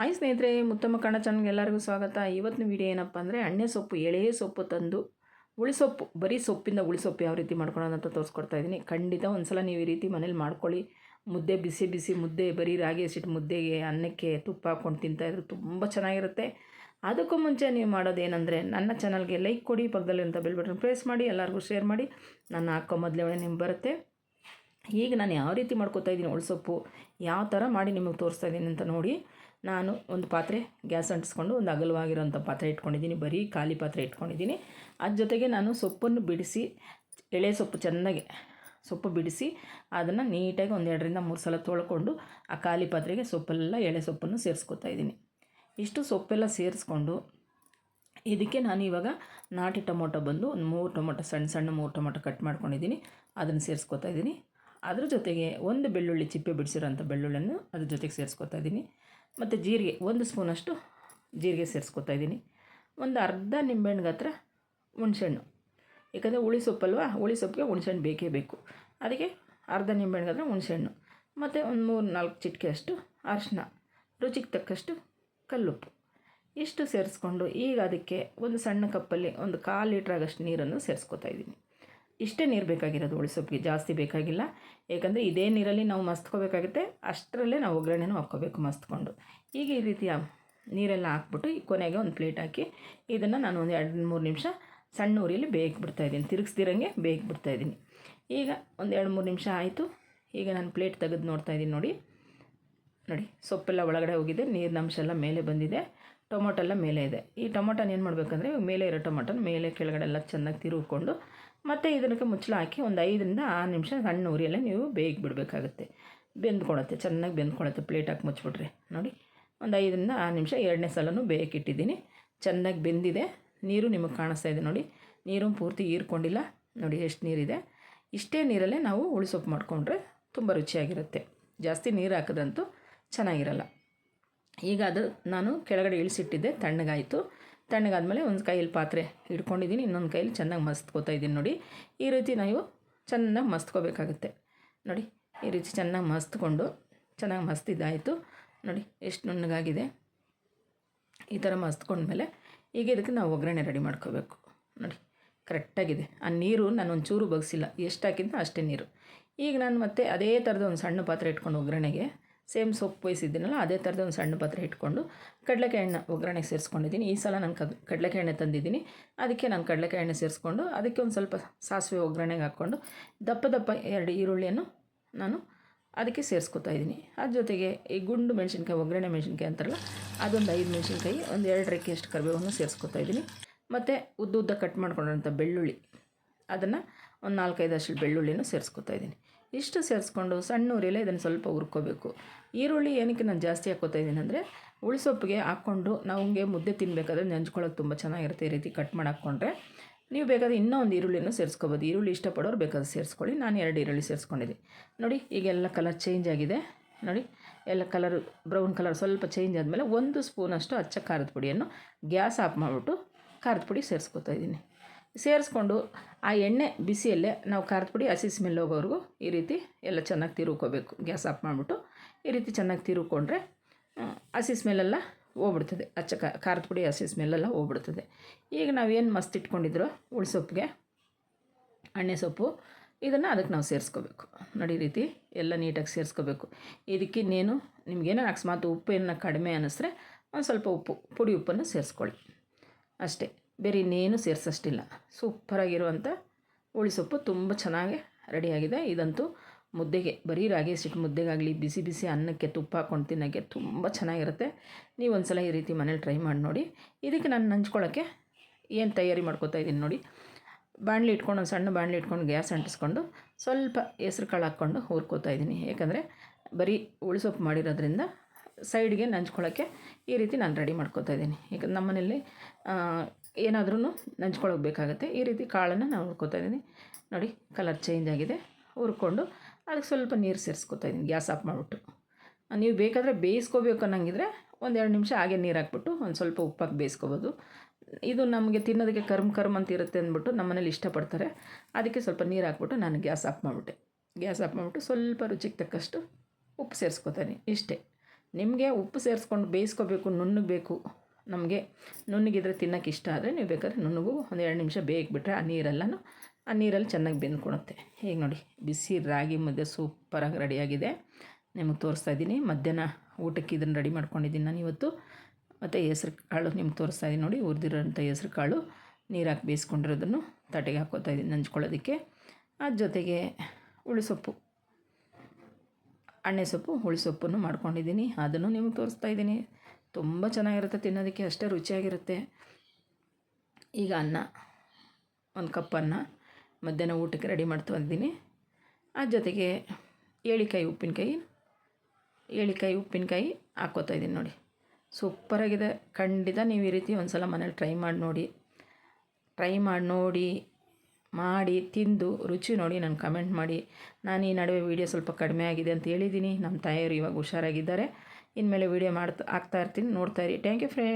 Hi ಸ್ನೇಹಿತರೆ, ಮುತ್ತಮ್ಮ ಕಣ್ಣ ಚಾನಲ್ಗೆ ಎಲ್ಲರಿಗೂ ಸ್ವಾಗತ. ಇವತ್ತಿನ ವಿಡಿಯೋ ಏನಪ್ಪ ಅಂದರೆ, ಎಣ್ಣೆ ಸೊಪ್ಪು, ಎಳೆ ಸೊಪ್ಪು ತಂದು ಉಳಿಸೊಪ್ಪು ಬರೀ ಸೊಪ್ಪಿಂದ ಉಳಿಸೊಪ್ಪು ಯಾವ ರೀತಿ ಮಾಡ್ಕೊಳ್ಳೋಣ ಅಂತ ತೋರಿಸ್ಕೊಡ್ತಾ ಇದ್ದೀನಿ ಖಂಡಿತ ಒಂದ್ಸಲ ನೀವು ಈ ರೀತಿ ಮನೇಲಿ ಮಾಡ್ಕೊಳ್ಳಿ. ಮುದ್ದೆ ಬಿಸಿ ಬಿಸಿ ಮುದ್ದೆ, ಬರೀ ರಾಗಿ ಹಸಿಟ್ಟು ಮುದ್ದೆಗೆ, ಅನ್ನಕ್ಕೆ ತುಪ್ಪ ಹಾಕ್ಕೊಂಡು ತಿಂತಾಯಿದ್ರು ತುಂಬ ಚೆನ್ನಾಗಿರುತ್ತೆ. ಅದಕ್ಕೂ ಮುಂಚೆ ನೀವು ಮಾಡೋದೇನೆಂದರೆ ನನ್ನ ಚಾನಲ್ಗೆ ಲೈಕ್ ಕೊಡಿ ಪಕ್ಕದಲ್ಲಿರುವಂಥ ಬೆಲ್ ಬಟನ್ ಪ್ರೆಸ್ ಮಾಡಿ, ಎಲ್ಲರಿಗೂ ಶೇರ್ ಮಾಡಿ. ನಾನು ಹಾಕೋ ಮೊದಲೇ ಒಳ್ಳೆ ನಿಮ್ಗೆ ಬರುತ್ತೆ. ಈಗ ನಾನು ಯಾವ ರೀತಿ ಮಾಡ್ಕೋತಾ ಇದ್ದೀನಿ ಉಳಿಸೊಪ್ಪು ಯಾವ ಥರ ಮಾಡಿ ನಿಮಗೆ ತೋರಿಸ್ತಾ ಇದ್ದೀನಿ ಅಂತ ನೋಡಿ. ನಾನು ಒಂದು ಪಾತ್ರೆ ಗ್ಯಾಸ್ ಅಂಟಿಸ್ಕೊಂಡು ಒಂದು ಅಗಲವಾಗಿರುವಂಥ ಪಾತ್ರೆ ಇಟ್ಕೊಂಡಿದ್ದೀನಿ, ಬರೀ ಖಾಲಿ ಪಾತ್ರೆ ಇಟ್ಕೊಂಡಿದ್ದೀನಿ. ಅದ್ರ ಜೊತೆಗೆ ನಾನು ಸೊಪ್ಪನ್ನು ಬಿಡಿಸಿ, ಎಳೆ ಸೊಪ್ಪು ಚೆನ್ನಾಗಿ ಸೊಪ್ಪು ಬಿಡಿಸಿ ಅದನ್ನು ನೀಟಾಗಿ ಒಂದು ಎರಡರಿಂದ ಮೂರು ಸಲ ತೊಳ್ಕೊಂಡು ಆ ಖಾಲಿ ಪಾತ್ರೆಗೆ ಸೊಪ್ಪೆಲ್ಲ, ಎಳೆ ಸೊಪ್ಪನ್ನು ಸೇರಿಸ್ಕೊತಾ ಇದ್ದೀನಿ. ಇಷ್ಟು ಸೊಪ್ಪೆಲ್ಲ ಸೇರಿಸ್ಕೊಂಡು ಇದಕ್ಕೆ ನಾನು ಇವಾಗ ನಾಟಿ ಟೊಮೊಟೊ ಬಂದು, ಒಂದು ಮೂರು ಟೊಮೊಟೊ, ಸಣ್ಣ ಸಣ್ಣ ಮೂರು ಟೊಮೊಟೊ ಕಟ್ ಮಾಡ್ಕೊಂಡಿದ್ದೀನಿ. ಅದನ್ನು ಸೇರಿಸ್ಕೊತಾ ಇದ್ದೀನಿ. ಅದ್ರ ಜೊತೆಗೆ ಒಂದು ಬೆಳ್ಳುಳ್ಳಿ ಚಿಪ್ಪೆ ಬಿಡಿಸಿರೋಂಥ ಬೆಳ್ಳುಳ್ಳಿಯನ್ನು ಅದ್ರ ಜೊತೆಗೆ ಸೇರಿಸ್ಕೊತಾ ಇದ್ದೀನಿ. ಮತ್ತು ಜೀರಿಗೆ ಒಂದು ಸ್ಪೂನಷ್ಟು ಜೀರಿಗೆ ಸೇರಿಸ್ಕೊತಾ ಇದ್ದೀನಿ. ಒಂದು ಅರ್ಧ ನಿಂಬೆಹಣ್ಣು ಗಾತ್ರ ಹುಣಸೆಹಣ್ಣು. ಯಾಕಂದರೆ ಹುಳಿ ಸೊಪ್ಪಲ್ವಾ ಹುಳಿ ಸೊಪ್ಪಿಗೆ ಹುಣ್ಸೆಹಣ್ಣು ಬೇಕೇ ಬೇಕು. ಅದಕ್ಕೆ ಅರ್ಧ ನಿಂಬೆಹಣ್ಣು ಗಾತ್ರ ಹುಣ್ಸೆಹಣ್ಣು. ಮತ್ತು ಒಂದು ಮೂರು ನಾಲ್ಕು ಚಿಟಿಕೆ ಅಷ್ಟು ಅರಿಶಿನ ರುಚಿಗೆ ತಕ್ಕಷ್ಟು ಕಲ್ಲುಪ್ಪು. ಇಷ್ಟು ಸೇರಿಸ್ಕೊಂಡು ಈಗ ಅದಕ್ಕೆ ಒಂದು ಸಣ್ಣ ಕಪ್ಪಲ್ಲಿ ಒಂದು ಕಾಲು ಲೀಟ್ರ್ ಆಗಷ್ಟು ನೀರನ್ನು ಸೇರಿಸ್ಕೊತಾ ಇದ್ದೀನಿ. ಇಷ್ಟೇ ನೀರು ಬೇಕಾಗಿರೋದು ಉಳಿಸೋಪ್ಪಿಗೆ ಜಾಸ್ತಿ ಬೇಕಾಗಿಲ್ಲ. ಏಕೆಂದರೆ ಇದೇ ನೀರಲ್ಲಿ ನಾವು ಮಸ್ತ್ಕೋಬೇಕಾಗುತ್ತೆ, ಅಷ್ಟರಲ್ಲೇ ನಾವು ಒಗ್ಗರಣೆನೂ ಹಾಕ್ಕೋಬೇಕು ಮಸ್ತ್ಕೊಂಡು. ಈಗ ಈ ರೀತಿಯ ನೀರೆಲ್ಲ ಹಾಕ್ಬಿಟ್ಟು ಕೊನೆಗೆ ಒಂದು ಪ್ಲೇಟ್ ಹಾಕಿ ಇದನ್ನು ನಾನು ಒಂದು ಎರಡು ಮೂರು ನಿಮಿಷ ಸಣ್ಣ ಉರಿಯಲ್ಲಿ ಬೇಯಕ್ಕೆ ಬಿಡ್ತಾಯಿದ್ದೀನಿ ತಿರುಗಿಸ್ದಿರಂಗೆ ಬಿಡ್ತಾ ಬಿಡ್ತಾಯಿದ್ದೀನಿ ಈಗ ಒಂದು ಎರಡು ಮೂರು ನಿಮಿಷ ಆಯಿತು. ಈಗ ನಾನು ಪ್ಲೇಟ್ ತೆಗೆದು ನೋಡ್ತಾ ಇದ್ದೀನಿ ನೋಡಿ. ನೋಡಿ, ಸೊಪ್ಪೆಲ್ಲ ಒಳಗಡೆ ಹೋಗಿದೆ, ನೀರಿನ ಅಂಶ ಎಲ್ಲ ಮೇಲೆ ಬಂದಿದೆ, ಟೊಮೊಟೊ ಎಲ್ಲ ಮೇಲೆ ಇದೆ. ಈ ಟೊಮೊಟೊನ ಏನು ಮಾಡಬೇಕಂದ್ರೆ ಮೇಲೆ ಇರೋ ಟೊಮೊಟೊನ ಮೇಲೆ ಕೆಳಗಡೆ ಎಲ್ಲ ಚೆನ್ನಾಗಿ ತಿರುಗಿಕೊಂಡು, ಮತ್ತು ಇದಕ್ಕೆ ಮುಚ್ಚಳ ಹಾಕಿ ಒಂದು ಐದರಿಂದ ಆರು ನಿಮಿಷ ಸಣ್ಣ ಉರಿಯಲ್ಲೇ ನೀವು ಬೇಗ ಬಿಡಬೇಕಾಗುತ್ತೆ. ಬೆಂದ್ಕೊಳತ್ತೆ, ಚೆನ್ನಾಗಿ ಬೆಂದ್ಕೊಳತ್ತೆ ಪ್ಲೇಟ್ ಹಾಕಿ ಮುಚ್ಚಿಬಿಟ್ರೆ. ನೋಡಿ, ಒಂದು ಐದರಿಂದ ಆರು ನಿಮಿಷ, ಎರಡನೇ ಸಲನೂ ಬೇಯಕ್ಕಿಟ್ಟಿದ್ದೀನಿ ಚೆನ್ನಾಗಿ ಬೆಂದಿದೆ, ನೀರು ನಿಮಗೆ ಕಾಣಿಸ್ತಾ ಇದೆ ನೋಡಿ. ನೀರು ಪೂರ್ತಿ ಹೀರ್ಕೊಂಡಿಲ್ಲ, ನೋಡಿ ಎಷ್ಟು ನೀರಿದೆ. ಇಷ್ಟೇ ನೀರಲ್ಲೇ ನಾವು ಉಳಿಸೊಪ್ಪು ಮಾಡಿಕೊಂಡ್ರೆ ತುಂಬ ರುಚಿಯಾಗಿರುತ್ತೆ. ಜಾಸ್ತಿ ನೀರು ಹಾಕಿದ್ರಂತೂ ಚೆನ್ನಾಗಿರಲ್ಲ. ಈಗ ಅದು ನಾನು ಕೆಳಗಡೆ ಇಳಿಸಿಟ್ಟಿದ್ದೆ, ತಣ್ಣಗಾಯಿತು. ತಣ್ಣಗಾದ್ಮೇಲೆ ಒಂದು ಕೈಯಲ್ಲಿ ಪಾತ್ರೆ ಹಿಡ್ಕೊಂಡಿದ್ದೀನಿ, ಇನ್ನೊಂದು ಕೈಯಲ್ಲಿ ಚೆನ್ನಾಗಿ ಮಸ್ತ್ಕೋತಾ ಇದ್ದೀನಿ ನೋಡಿ. ಈ ರೀತಿ ನಾವು ಚೆನ್ನಾಗಿ ಮಸ್ತ್ಕೋಬೇಕಾಗುತ್ತೆ. ನೋಡಿ, ಈ ರೀತಿ ಚೆನ್ನಾಗಿ ಮಸ್ತ್ಕೊಂಡು ಚೆನ್ನಾಗಿ ಮಸ್ತಿದ್ದಾಯಿತು. ನೋಡಿ, ಎಷ್ಟು ನುಣ್ಣಗಾಗಿದೆ. ಈ ಥರ ಮಸ್ತ್ಕೊಂಡ್ಮೇಲೆ ಈಗ ಇದಕ್ಕೆ ನಾವು ಒಗ್ಗರಣೆ ರೆಡಿ ಮಾಡ್ಕೋಬೇಕು. ನೋಡಿ, ಕರೆಕ್ಟಾಗಿದೆ. ಆ ನೀರು ನಾನು ಒಂಚೂರು ಬಗ್ಸಿಲ್ಲ. ಎಷ್ಟು ಹಾಕಿದ್ನೋ ಅಷ್ಟೇ ನೀರು. ಈಗ ನಾನು ಮತ್ತೆ ಅದೇ ಥರದ ಒಂದು ಸಣ್ಣ ಪಾತ್ರೆ ಇಟ್ಕೊಂಡು ಒಗ್ಗರಣೆಗೆ ಸೇಮ್ ಸೊಪ್ಪು ಬೇಯಿಸಿದ್ದೀನಲ್ಲ, ಅದೇ ಥರದ ಒಂದು ಸಣ್ಣ ಪಾತ್ರೆ ಇಟ್ಕೊಂಡು ಕಡಲೆಕಾಯಿ ಎಣ್ಣೆ ಒಗ್ಗರಣೆಗೆ ಸೇರಿಸ್ಕೊಂಡಿದ್ದೀನಿ. ಈ ಸಲ ನಾನು ಕದ್ ಕಡಲೆಕಾಯಿ ಎಣ್ಣೆ ತಂದಿದ್ದೀನಿ. ಅದಕ್ಕೆ ನಾನು ಕಡಲೆಕಾಯಿ ಎಣ್ಣೆ ಸೇರಿಸ್ಕೊಂಡು ಅದಕ್ಕೆ ಒಂದು ಸ್ವಲ್ಪ ಸಾಸಿವೆ ಒಗ್ಗರಣೆಗೆ ಹಾಕ್ಕೊಂಡು ದಪ್ಪ ದಪ್ಪ ಎರಡು ಈರುಳ್ಳಿಯನ್ನು ನಾನು ಅದಕ್ಕೆ ಸೇರಿಸ್ಕೊತಾ ಇದ್ದೀನಿ. ಅದ್ರ ಜೊತೆಗೆ ಈ ಗುಂಡು ಮೆಣಸಿನ್ಕಾಯಿ, ಒಗ್ಗರಣೆ ಮೆಣಸಿನ್ಕಾಯಿ ಅಂತಾರಲ್ಲ, ಅದೊಂದು ಐದು ಮೆಣಸಿನ್ಕಾಯಿ, ಒಂದು ಎರಡು ರೆಕ್ಕೆ ಕರಿಬೇವನ್ನು ಸೇರಿಸ್ಕೊತಾ ಇದ್ದೀನಿ. ಮತ್ತು ಉದ್ದ ಉದ್ದ ಕಟ್ ಮಾಡ್ಕೊಂಡಂಥ ಬೆಳ್ಳುಳ್ಳಿ, ಅದನ್ನು ಒಂದು ನಾಲ್ಕೈದು ಅಷ್ಟು ಬೆಳ್ಳುಳ್ಳಿನೂ ಸೇರಿಸ್ಕೊತಾ ಇದ್ದೀನಿ. ಇಷ್ಟು ಸೇರಿಸ್ಕೊಂಡು ಸಣ್ಣ ಉರಿಯಲ್ಲೇ ಇದನ್ನು ಸ್ವಲ್ಪ ಹುರ್ಕೋಬೇಕು. ಈರುಳ್ಳಿ ಏನಕ್ಕೆ ನಾನು ಜಾಸ್ತಿ ಹಾಕ್ಕೋತಾ ಇದ್ದೀನಿ ಅಂದರೆ ಉಳಿಸೊಪ್ಪಿಗೆ ಹಾಕ್ಕೊಂಡು ನಾವು ಹಂಗೆ ಮುದ್ದೆ ತಿನ್ನಬೇಕಾದ್ರೆ ನೆಂಚ್ಕೊಳ್ಳೋದು ತುಂಬ ಚೆನ್ನಾಗಿರುತ್ತೆ ಈ ರೀತಿ ಕಟ್ ಮಾಡಿ ಹಾಕ್ಕೊಂಡ್ರೆ ನೀವು ಬೇಕಾದ್ರೆ ಇನ್ನೂ ಒಂದು ಈರುಳ್ಳಿನೂ ಸೇರಿಸ್ಕೋಬೋದು. ಈರುಳ್ಳಿ ಇಷ್ಟಪಡೋರು ಬೇಕಾದ್ರೆ ಸೇರಿಸ್ಕೊಳ್ಳಿ. ನಾನು ಎರಡು ಈರುಳ್ಳಿ ಸೇರಿಸ್ಕೊಂಡಿದ್ದೀನಿ. ನೋಡಿ ಈಗೆಲ್ಲ ಕಲರ್ ಚೇಂಜ್ ಆಗಿದೆ. ನೋಡಿ, ಎಲ್ಲ ಕಲರ್ ಬ್ರೌನ್ ಕಲರ್ ಸ್ವಲ್ಪ ಚೇಂಜ್ ಆದಮೇಲೆ ಒಂದು ಸ್ಪೂನಷ್ಟು ಅಚ್ಚ ಖಾರದ ಪುಡಿಯನ್ನು ಗ್ಯಾಸ್ ಆಫ್ ಮಾಡಿಬಿಟ್ಟು ಖಾರದ ಪುಡಿ ಸೇರಿಸ್ಕೊತಾ ಇದ್ದೀನಿ. ಸೇರಿಸ್ಕೊಂಡು ಆ ಎಣ್ಣೆ ಬಿಸಿಯಲ್ಲೇ ನಾವು ಖಾರದ ಪುಡಿ, ಹಸಿ ಸ್ಮೆಲ್ ಹೋಗೋವರೆಗೂ ಈ ರೀತಿ ಎಲ್ಲ ಚೆನ್ನಾಗಿ ತಿರುಕೋಬೇಕು ಗ್ಯಾಸ್ ಆಫ್ ಮಾಡಿಬಿಟ್ಟು ಈ ರೀತಿ ಚೆನ್ನಾಗಿ ತಿರುಗ್ಕೊಂಡ್ರೆ ಹಸಿ ಸ್ಮೆಲ್ಲೆಲ್ಲ ಹೋಗ್ಬಿಡ್ತದೆ. ಅಚ್ಚ ಖಾರದ ಪುಡಿ, ಹಸಿ ಸ್ಮೆಲ್ಲೆಲ್ಲ ಹೋಗ್ಬಿಡ್ತದೆ. ಈಗ ನಾವೇನು ಮಸ್ತ್ ಇಟ್ಕೊಂಡಿದ್ರು ಉಳ್ಸೊಪ್ಪಿಗೆ ಎಣ್ಣೆ ಸೊಪ್ಪು, ಇದನ್ನು ಅದಕ್ಕೆ ನಾವು ಸೇರಿಸ್ಕೋಬೇಕು. ನೋಡಿ ರೀತಿ ಎಲ್ಲ ನೀಟಾಗಿ ಸೇರಿಸ್ಕೋಬೇಕು. ಇದಕ್ಕೆ ಇನ್ನೇನು ನಿಮಗೇನೋ ಅಕಸ್ಮಾತ್ ಉಪ್ಪು ಏನೋ ಕಡಿಮೆ ಅನ್ನಿಸ್ರೆ ಒಂದು ಸ್ವಲ್ಪ ಉಪ್ಪು, ಪುಡಿ ಉಪ್ಪನ್ನು ಸೇರಿಸ್ಕೊಳ್ಳಿ. ಅಷ್ಟೇ. ಬೇರೆ ಇನ್ನೇನು ಸೇರಿಸೋಷ್ಟಿಲ್ಲ. ಸೂಪರಾಗಿರುವಂಥ ಉಳಿಸೊಪ್ಪು ತುಂಬ ಚೆನ್ನಾಗಿ ರೆಡಿಯಾಗಿದೆ. ಇದಂತೂ ಮುದ್ದೆಗೆ, ಬರೀ ರಾಗಿ ಸಿಟ್ಟು ಮುದ್ದೆಗಾಗಲಿ, ಬಿಸಿ ಬಿಸಿ ಅನ್ನಕ್ಕೆ ತುಪ್ಪ ಹಾಕ್ಕೊಂಡು ತಿನ್ನೋಕ್ಕೆ ತುಂಬ ಚೆನ್ನಾಗಿರುತ್ತೆ. ನೀವು ಒಂದು ಸಲ ಈ ರೀತಿ ಮನೇಲಿ ಟ್ರೈ ಮಾಡಿ ನೋಡಿ. ಇದಕ್ಕೆ ನಾನು ನಂಚ್ಕೊಳ್ಳೋಕ್ಕೆ ಏನು ತಯಾರಿ ಮಾಡ್ಕೊತಾ ಇದ್ದೀನಿ ನೋಡಿ. ಬಾಣಲಿ ಇಟ್ಕೊಂಡು, ಒಂದು ಸಣ್ಣ ಬಾಣಲಿ ಇಟ್ಕೊಂಡು, ಗ್ಯಾಸ್ ಅಂಟಿಸ್ಕೊಂಡು, ಸ್ವಲ್ಪ ಹೆಸ್ರು ಕಾಳು ಹಾಕ್ಕೊಂಡು ಹುರ್ಕೋತಾ ಇದ್ದೀನಿ. ಏಕೆಂದರೆ ಬರೀ ಉಳಿಸೊಪ್ಪು ಮಾಡಿರೋದ್ರಿಂದ ಸೈಡ್ಗೆ ನಂಚ್ಕೊಳ್ಳೋಕ್ಕೆ ಈ ರೀತಿ ನಾನು ರೆಡಿ ಮಾಡ್ಕೋತಾ ಇದ್ದೀನಿ. ಯಾಕಂದ್ರೆ ನಮ್ಮ ಮನೇಲಿ ಏನಾದ್ರೂ ನಂಚ್ಕೊಳ್ಳೋಕೆ ಬೇಕಾಗುತ್ತೆ. ಈ ರೀತಿ ಕಾಳನ್ನು ನಾನು ಹುರ್ಕೋತಾ ಇದ್ದೀನಿ. ನೋಡಿ, ಕಲರ್ ಚೇಂಜ್ ಆಗಿದೆ. ಹುರ್ಕೊಂಡು ಅದಕ್ಕೆ ಸ್ವಲ್ಪ ನೀರು ಸೇರಿಸ್ಕೊತಾ ಇದ್ದೀನಿ, ಗ್ಯಾಸ್ ಆಫ್ ಮಾಡಿಬಿಟ್ಟು. ನೀವು ಬೇಕಾದರೆ ಬೇಯಿಸ್ಕೋಬೇಕು ಅನ್ನಂಗಿದ್ರೆ ಒಂದೆರಡು ನಿಮಿಷ ಹಾಗೆ ನೀರು ಹಾಕ್ಬಿಟ್ಟು ಒಂದು ಸ್ವಲ್ಪ ಉಪ್ಪಾಗಿ ಬೇಯಿಸ್ಕೋಬೋದು. ಇದು ನಮಗೆ ತಿನ್ನೋದಕ್ಕೆ ಕರ್ಮ್ ಕರ್ಮ್ ಅಂತ ಇರುತ್ತೆ ಅಂದ್ಬಿಟ್ಟು ನಮ್ಮನೇಲಿ ಇಷ್ಟಪಡ್ತಾರೆ. ಅದಕ್ಕೆ ಸ್ವಲ್ಪ ನೀರು ಹಾಕ್ಬಿಟ್ಟು ನಾನು ಗ್ಯಾಸ್ ಆಫ್ ಮಾಡಿಬಿಟ್ಟೆ. ಗ್ಯಾಸ್ ಆಫ್ ಮಾಡಿಬಿಟ್ಟು ಸ್ವಲ್ಪ ರುಚಿಗೆ ತಕ್ಕಷ್ಟು ಉಪ್ಪು ಸೇರಿಸ್ಕೊತಾನೆ ಇಷ್ಟೇ. ನಿಮಗೆ ಉಪ್ಪು ಸೇರಿಸ್ಕೊಂಡು ಬೇಯಿಸ್ಕೋಬೇಕು ನುಣ್ಣಗೆ ನಮಗೆ ನುಣ್ಣಗಿದ್ರೆ ತಿನ್ನೋಕೆ ಇಷ್ಟ ಆದರೆ ನೀವು ಬೇಕಾದ್ರೆ ನುಣ್ಣಗೂ ಒಂದು ಎರಡು ನಿಮಿಷ ಬೇಯಿಬಿಟ್ರೆ ಆ ನೀರೆಲ್ಲನೂ, ಆ ನೀರಲ್ಲಿ ಚೆನ್ನಾಗಿ ಬೆಂದ್ಕೊಳುತ್ತೆ. ಹೇಗೆ ನೋಡಿ, ಬಿಸಿ ರಾಗಿ ಮುದ್ದೆ ಸೂಪರಾಗಿ ರೆಡಿಯಾಗಿದೆ. ನಿಮಗೆ ತೋರಿಸ್ತಾ ಇದ್ದೀನಿ. ಮಧ್ಯಾಹ್ನ ಊಟಕ್ಕೆ ಇದನ್ನು ರೆಡಿ ಮಾಡ್ಕೊಂಡಿದ್ದೀನಿ ನಾನು ಇವತ್ತು. ಮತ್ತು ಹೆಸ್ರು ಕಾಳು ನಿಮ್ಗೆ ತೋರಿಸ್ತಾ ಇದ್ದೀನಿ ನೋಡಿ ಹುರಿದಿರೋಂಥ ಹೆಸ್ರು ಕಾಳು. ನೀರು ಹಾಕಿ ಬೇಯಿಸ್ಕೊಂಡಿರೋದನ್ನು ತಟ್ಟೆಗೆ ಹಾಕೋತಾ ಇದ್ದೀನಿ ನಂಚ್ಕೊಳ್ಳೋದಕ್ಕೆ ಅದ್ರ ಜೊತೆಗೆ ಉಳಿಸೊಪ್ಪು ಅಣ್ಣೆ ಸೊಪ್ಪು ಹುಳಿಸೊಪ್ಪನ್ನು ಮಾಡ್ಕೊಂಡಿದ್ದೀನಿ. ಅದನ್ನು ನಿಮಗೆ ತೋರಿಸ್ತಾ ಇದ್ದೀನಿ. ತುಂಬ ಚೆನ್ನಾಗಿರುತ್ತೆ, ತಿನ್ನೋದಕ್ಕೆ ಅಷ್ಟೇ ರುಚಿಯಾಗಿರುತ್ತೆ. ಈಗ ಅನ್ನ, ಒಂದು ಕಪ್ ಅನ್ನ, ಮಧ್ಯಾಹ್ನ ಊಟಕ್ಕೆ ರೆಡಿ ಮಾಡ್ತಾ ಆ ಜೊತೆಗೆ ಏಳಿಕಾಯಿ, ಉಪ್ಪಿನಕಾಯಿ ಏಳಿಕಾಯಿ, ಉಪ್ಪಿನಕಾಯಿ ಹಾಕ್ಕೋತಾ ಇದ್ದೀನಿ ನೋಡಿ. ಸೂಪರಾಗಿದೆ ಖಂಡಿತ ನೀವು ಈ ರೀತಿ ಒಂದು ಸಲ ಮನೇಲಿ ಟ್ರೈ ಮಾಡಿ ನೋಡಿ. ಟ್ರೈ ಮಾಡಿ ನೋಡಿ, ಮಾಡಿ, ತಿಂದು ರುಚಿ ನೋಡಿ ನಾನು ಕಮೆಂಟ್ ಮಾಡಿ. ನಾನು ಈ ನಡುವೆ ವೀಡಿಯೋ ಸ್ವಲ್ಪ ಕಡಿಮೆ ಆಗಿದೆ ಅಂತ ಹೇಳಿದ್ದೀನಿ. ನಮ್ಮ ತಾಯಿಯವರು ಇವಾಗ ಹುಷಾರಾಗಿದ್ದಾರೆ. ಇನ್ಮೇಲೆ ವೀಡಿಯೋ ಮಾಡ್ತಾ ಹಾಕ್ತಾ ಇರ್ತೀನಿ. ನೋಡ್ತಾ ಇರಿ. Thank you friend